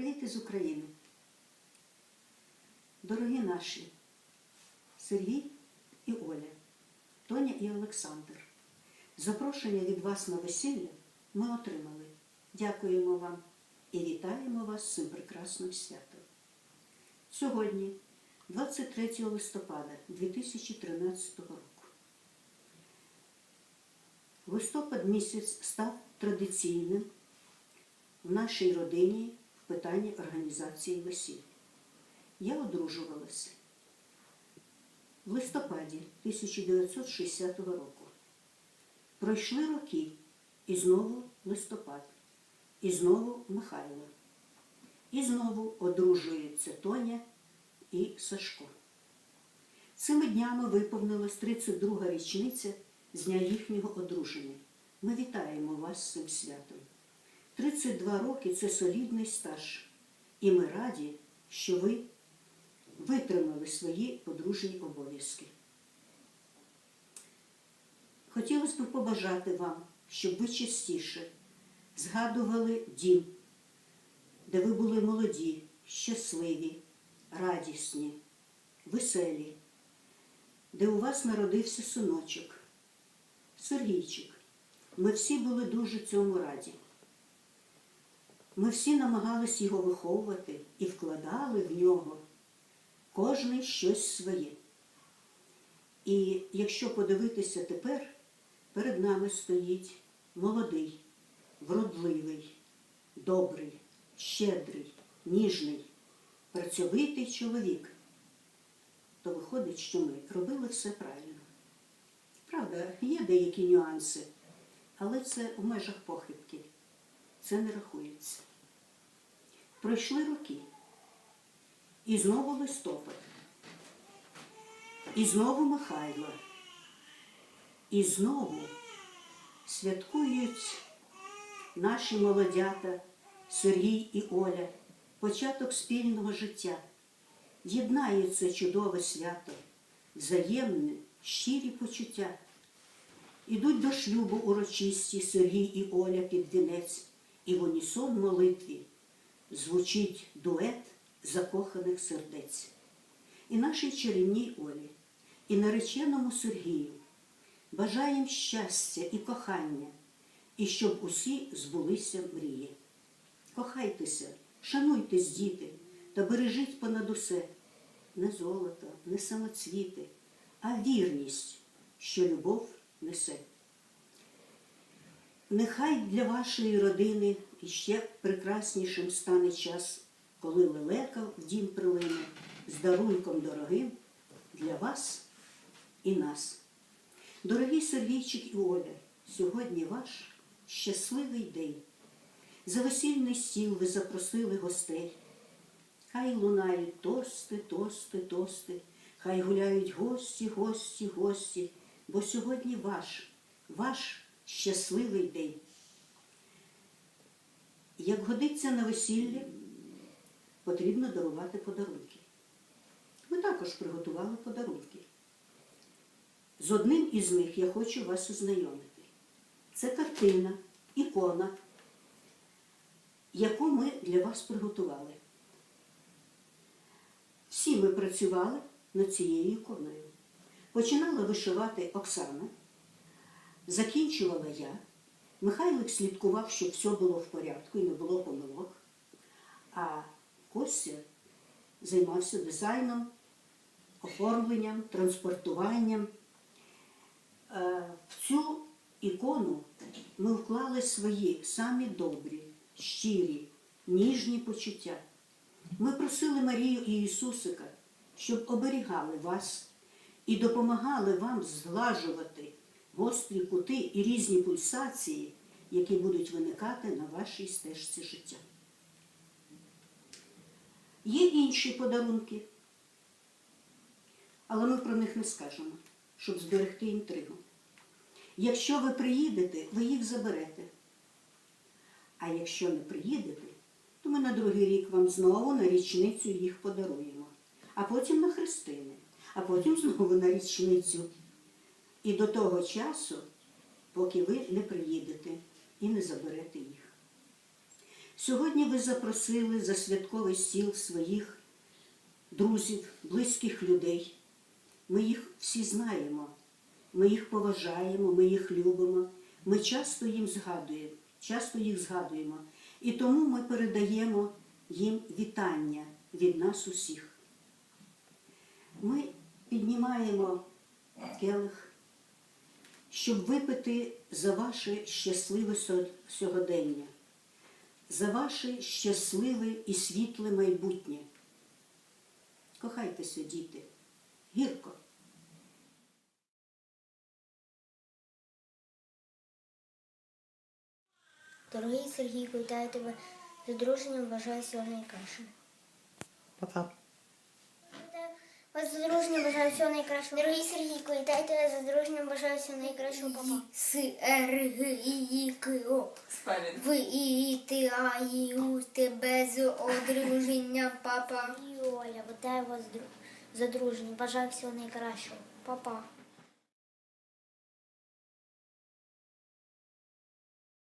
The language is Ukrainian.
Привіт із України. Дорогі наші Сергій і Оля, Тоня і Олександр. Запрошення від вас на весілля ми отримали. Дякуємо вам і вітаємо вас з цим прекрасним святом. Сьогодні, 23 листопада 2013 року, листопад місяць став традиційним в нашій родині питанні організації весіль. Я одружувалася в листопаді 1960 року. Пройшли роки і знову листопад, і знову Михайло. І знову одружується Тоня і Сашко. Цими днями виповнилась 32 річниця з дня їхнього одруження. Ми вітаємо вас з цим святом. 32 роки це солідний стаж. І ми раді, що ви витримали свої подружні обов'язки. Хотілося б побажати вам, щоб ви частіше згадували дім, де ви були молоді, щасливі, радісні, веселі, де у вас народився синочок, Сергійчик. Ми всі були дуже цьому раді. Ми всі намагались його виховувати і вкладали в нього кожний щось своє. І якщо подивитися тепер, перед нами стоїть молодий, вродливий, добрий, щедрий, ніжний, працьовитий чоловік, то виходить, що ми робили все правильно. Правда, є деякі нюанси, але це в межах похибки. Це не рахується. Пройшли роки. І знову листопад. І знову Михайло. І знову святкують наші молодята Сергій і Оля, початок спільного життя. Єднається чудове свято, взаємне, щирі почуття. Ідуть до шлюбу урочисті Сергій і Оля під вінець, і в унісон молитві звучить дует закоханих сердець. І нашій чарівній Олі, і нареченому Сергію бажаєм щастя і кохання, і щоб усі збулися мрії. Кохайтеся, шануйтесь, діти, та бережіть понад усе не золото, не самоцвіти, а вірність, що любов несе. Нехай для вашої родини іще прекраснішим стане час, коли лелека в дім прилине з дарунком дорогим для вас і нас. Дорогі Сергійчик і Оля, сьогодні ваш щасливий день. За весільний стіл ви запросили гостей. Хай лунають тости, тости, тости, хай гуляють гості, гості, гості, бо сьогодні ваш, ваш щасливий день. Як годиться на весіллі, потрібно дарувати подарунки. Ми також приготували подарунки. З одним із них я хочу вас ознайомити. Це картина, ікона, яку ми для вас приготували. Всі ми працювали над цією іконою. Починала вишивати Оксана, закінчувала я. Михайлик слідкував, щоб все було в порядку і не було помилок. А Костя займався дизайном, оформленням, транспортуванням. Е, В цю ікону ми вклали свої самі добрі, щирі, ніжні почуття. Ми просили Марію і Ісусика, щоб оберігали вас і допомагали вам зглажувати гострі кути і різні пульсації, які будуть виникати на вашій стежці життя. Є інші подарунки, але ми про них не скажемо, щоб зберегти інтригу. Якщо ви приїдете, ви їх заберете. А якщо не приїдете, то ми на другий рік вам знову на річницю їх подаруємо, а потім на хрестини, а потім знову на річницю. І до того часу, поки ви не приїдете і не заберете їх. Сьогодні ви запросили за святковий стіл своїх друзів, близьких людей. Ми їх всі знаємо, ми їх поважаємо, ми їх любимо. Ми часто їм згадуємо, часто їх згадуємо. І тому ми передаємо їм вітання від нас усіх. Ми піднімаємо келих, щоб випити за ваше щасливе сьогодення, за ваше щасливе і світле майбутнє. Кохайтеся, діти, гірко. Дорогий Сергійко, вітаю тебе з одруженням, бажаю всього найкращого. Папа. Вас з одруженням бажаю всього найкращого. Дорогий Сергійко, вітаю тебе за дружню, бажаю всього найкращого, папа. С, Р, Г, І, І, К, О. Спереду. В, І, І, Т, А, І, У, тебе з одруженням, папа. І Оля, вітаю вас з дру- бажаю всього найкращого, папа.